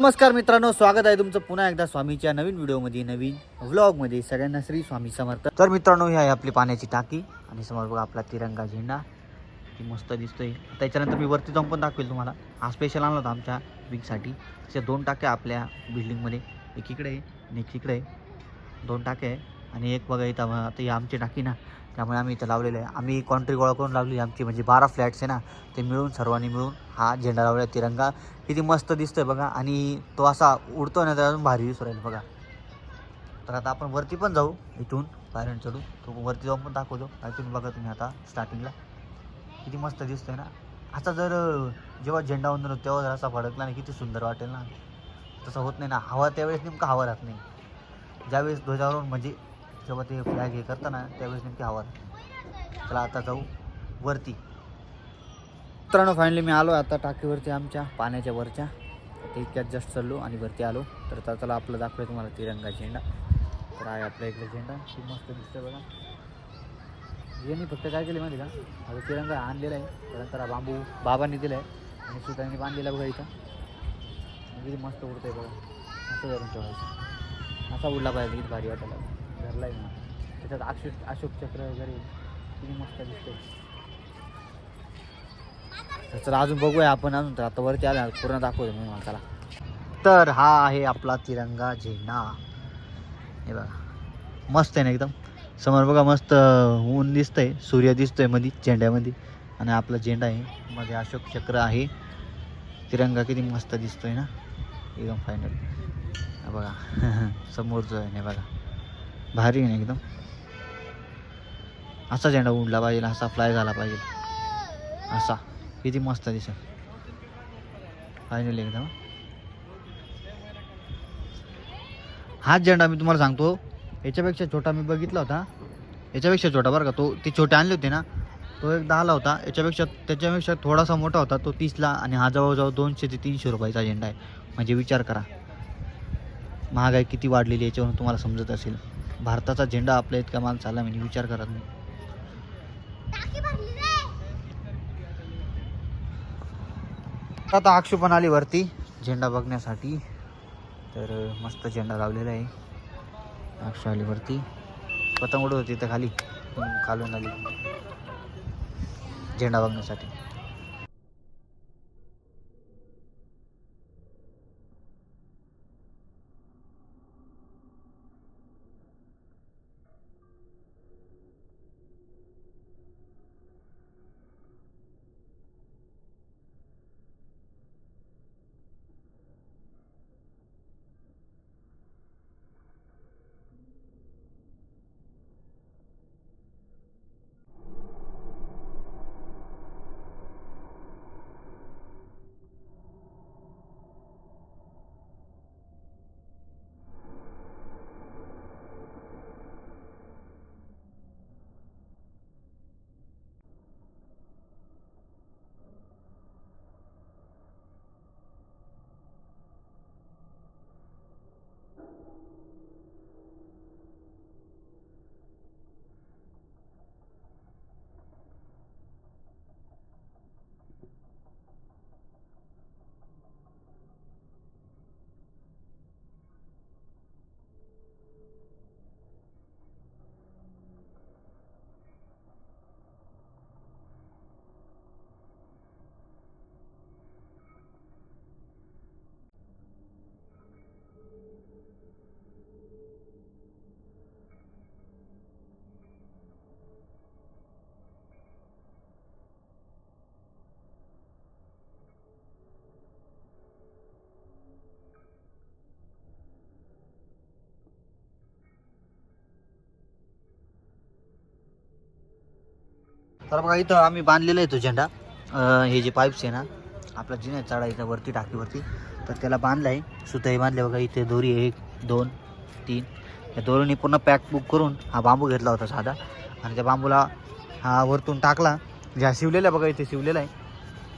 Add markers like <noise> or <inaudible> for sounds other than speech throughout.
नमस्कार मित्रांनो स्वागत आहे तुमचं पुन्हा एकदा स्वामीच्या नवीन व्हिडिओमध्ये नवीन व्लॉगमध्ये. सगळ्यांना श्री स्वामी समर्थ. तर मित्रांनो ही आहे आपली पाण्याची टाकी. आणि समोर बघा आपला तिरंगा झेंडा. ती मस्त दिसतोय. त्याच्यानंतर मी वरती जाऊन पण दाखवेल तुम्हाला. हा स्पेशल आणला होता आमच्या वीकसाठी. त्या दोन टाक्या आपल्या बिल्डिंगमध्ये एक इकडे आहे आणि एक इकडे आहे. दोन टाक्या आहे. आणि एक बघा इथं आता ही आमची टाकी ना त्यामुळे आम्ही इथं लावलेलं आहे. आम्ही कॉन्ट्री गोळा करून लावली. आमची म्हणजे बारा फ्लॅट्स आहे ना ते मिळून सर्वांनी मिळून हा झेंडा लावला आहे तिरंगा. किती मस्त दिसतोय बघा. आणि तो असा उडतो ना तर अजून भारी दिसू राहील बघा. तर आता आपण वरती पण जाऊ. इथून बाहेरून चढू. तो वरती जाऊन पण दाखवतो. इथून बघा तुम्ही आता स्टार्टिंगला किती मस्त दिसतोय ना. आता जर जेव्हा झेंडा वंदन होतो तेव्हा जर असा फडकला ना किती सुंदर वाटेल ना. तसं होत नाही ना. हवा त्यावेळेस नेमकं हवा राहत नाही. ज्यावेळेस ध्वजावरून म्हणजे जेव्हा ते फ्लॅग हे करताना त्यावेळेस नेमकी हवा चला आता जाऊ वरती. मित्रांनो फायनली मी आलो. आता टाकीवरती आमच्या पाण्याच्या वरच्या. ते इतक्यात जस्ट चाललो आणि वरती आलो. तर आता चला आपलं दाखवलं तुम्हाला तिरंगा झेंडा. तर आहे आपला इकडे झेंडा. खूप मस्त दिसतं बघा. यांनी फक्त काय केलं माहिती का? आता तिरंगा आणलेला आहे. त्यानंतर बांबू बाबांनी दिला आहे आणि सुतांनी बांधलेला बघा इथं. किती मस्त उडतंय बघा. असं धरून ठेवायचं. असा उडला पाहिजे किती भारी वाटायला. धरला आहे ना त्याच्यात अशोक अशोक चक्र वगैरे किती मस्त दिसतंय. तर अजून बघूया आपण अजून तर आता वरती आला पूर्ण दाखवतो मी मला तर हा आहे आपला तिरंगा झेंडा. हे बघा मस्त आहे ना एकदम. समोर बघा मस्त ऊन दिसतंय सूर्य दिसतोयमध्ये झेंड्यामध्ये आणि आपला झेंडा आहे मध्ये अशोक चक्र आहे. तिरंगा किती मस्त दिसतोय ना. एकदम फायनल बघा <laughs> समोरचं आहे बघा. भारी आहे ना एकदम. असा झेंडा उडला पाहिजे असा फ्लाय झाला पाहिजे. असा. किती मस्त दिसेल. फायनली एकदम. हाच झेंडा मी तुम्हाला सांगतो याच्यापेक्षा छोटा मी बघितला होता. याच्यापेक्षा छोटा बरं का तो ते छोटे आणले होते ना तो एक दहाला होता. याच्यापेक्षा त्याच्यापेक्षा थोडासा मोठा होता तो तीसला आणि हा जवळजवळ दोनशे ते तीनशे रुपयाचा झेंडा आहे. म्हणजे विचार करा. महागाई किती वाढलेली याच्यावरून तुम्हाला समजत असेल. भारताचा झेंडा आपल्या इतका माल चालला म्हणजे विचार करत नाही. आता आक्षेपण आली वरती झेंडा बघण्यासाठी. तर मस्त झेंडा लावलेला आहे. अक्षू आली वरती. पतंग उडत होती तर खाली. पण खालून आली. झेंडा बघण्यासाठी. तर बघा इथं आम्ही बांधलेला आहे तो झेंडा. हे जे पाईप्स आहे ना आपला जिना चढायचा वरती टाकीवरती. तर त्याला बांधला आहे सुताई बांधले बघा इथे दोरी आहे एक दोन तीन. या दोरीने पूर्ण पॅक बुक करून हा बांबू घेतला होता साधा. आणि त्या बांबूला हा वरतून टाकला. ज्या शिवलेला आहे बघा इथे शिवलेला आहे.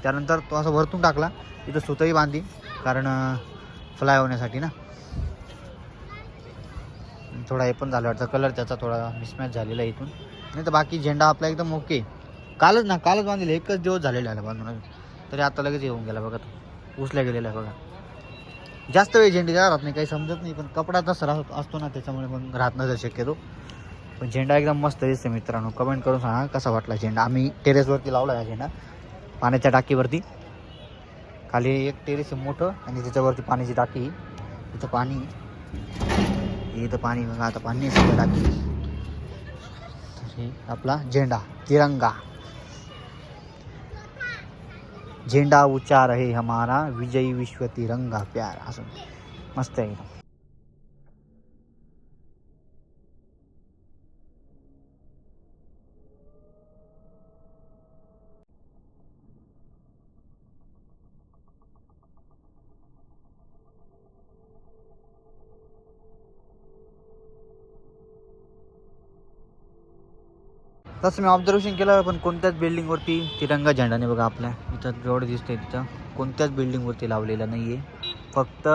त्यानंतर तो असं वरतून टाकला. इथं सुतही बांधली. कारण फ्लाय होण्यासाठी ना. थोडा हे पण झालं वाटतं. कलर त्याचा थोडा मिसमॅच झालेला आहे इथून. नाही तर बाकी झेंडा आपला एकदम ओके कालच ना कालच बांधलेला एकच दिवस झालेला आहे बांधून तरी आता लगेच येऊन गेला बघा उचल्या गेलेला आहे बघा. जास्त वेळ झेंडी राहत नाही काही समजत नाही पण कपडा तसा राहत असतो ना त्याच्यामुळे मग राहत नसेल शक्यतो. पण झेंडा एकदम मस्त दिसते मित्रांनो. कमेंट करून सांगा कसा वाटला झेंडा? आम्ही टेरेसवरती लावला हा झेंडा पाण्याच्या टाकीवरती. खाली एक टेरेस आहे मोठं आणि त्याच्यावरती पाण्याची टाकी इथं पाणी इथं पाणी बघा आता पाणी सगळं टाकी. तर हे आपला झेंडा तिरंगा. झेंडा उच्चार आहे हमारा विजयी विश्व तिरंगा प्यार। असं. मस्त आहे. तसं मी ऑब्झर्वेशन केलं पण कोणत्याच बिल्डिंगवरती तिरंगा झेंडा नाही बघा आपल्या. इथं जेवढं दिसतंय तिथं. कोणत्याच बिल्डिंगवरती लावलेला नाही आहे फक्त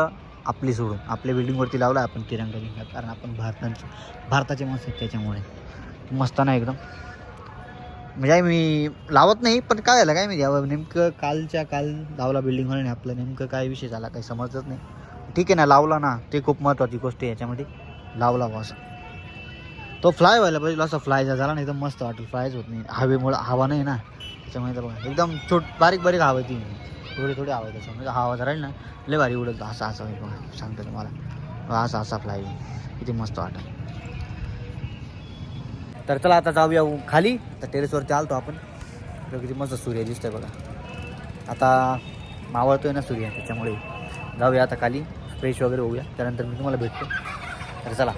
आपली सोडून. आपल्या बिल्डिंगवरती लावला आपण तिरंगा लिंगा कारण आपण भारताचे भारताचे माणसं आहेत त्याच्यामुळे. मस्त ना एकदम. म्हणजे मी लावत नाही पण काय झालं काय मी यावं नेमकं कालच्या काल लावला बिल्डिंगवाल्याने आपलं नेमकं काय विषय झाला काही समजत नाही. ठीक आहे ना लावला ना. ते खूप महत्त्वाची गोष्ट आहे याच्यामध्ये. लावला बा असं. तो फ्लाय व्हायला पाहिजे. असं फ्लाय झाला नाही तर मस्त वाटेल. फ्लायच होत नाही. हवेमुळं हवा नाही ना. त्याच्यामुळे तर बघा. एकदम छोट बारीक बारीक हवा आहे ती थोडी थोडी हवा आहे त्याच्यामुळे हवा जर राहील ना लय भारी उडत. असा असा होईल बघा. सांगतो तुम्हाला. असा असा फ्लाय किती मस्त वाटत. तर चला आता जाऊया खाली. तर टेरेसवरती आलतो आपण. तर किती मस्त सूर्य दिसतोय बघा. आता मावळतोय ना सूर्य त्याच्यामुळे जाऊया आता खाली. फ्रेश वगैरे होऊया. त्यानंतर मी तुम्हाला भेटतो. तर चला.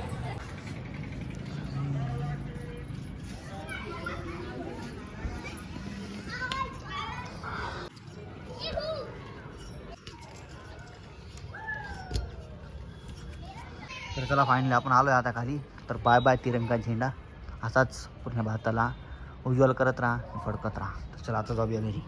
तर चला फायनली आपण आलो आहे आता खाली. तर बाय बाय तिरंगा झेंडा. असाच पूर्ण भारताला उज्ज्वल करत राहा फडकत राहा. तर चला आता जाऊया घरी.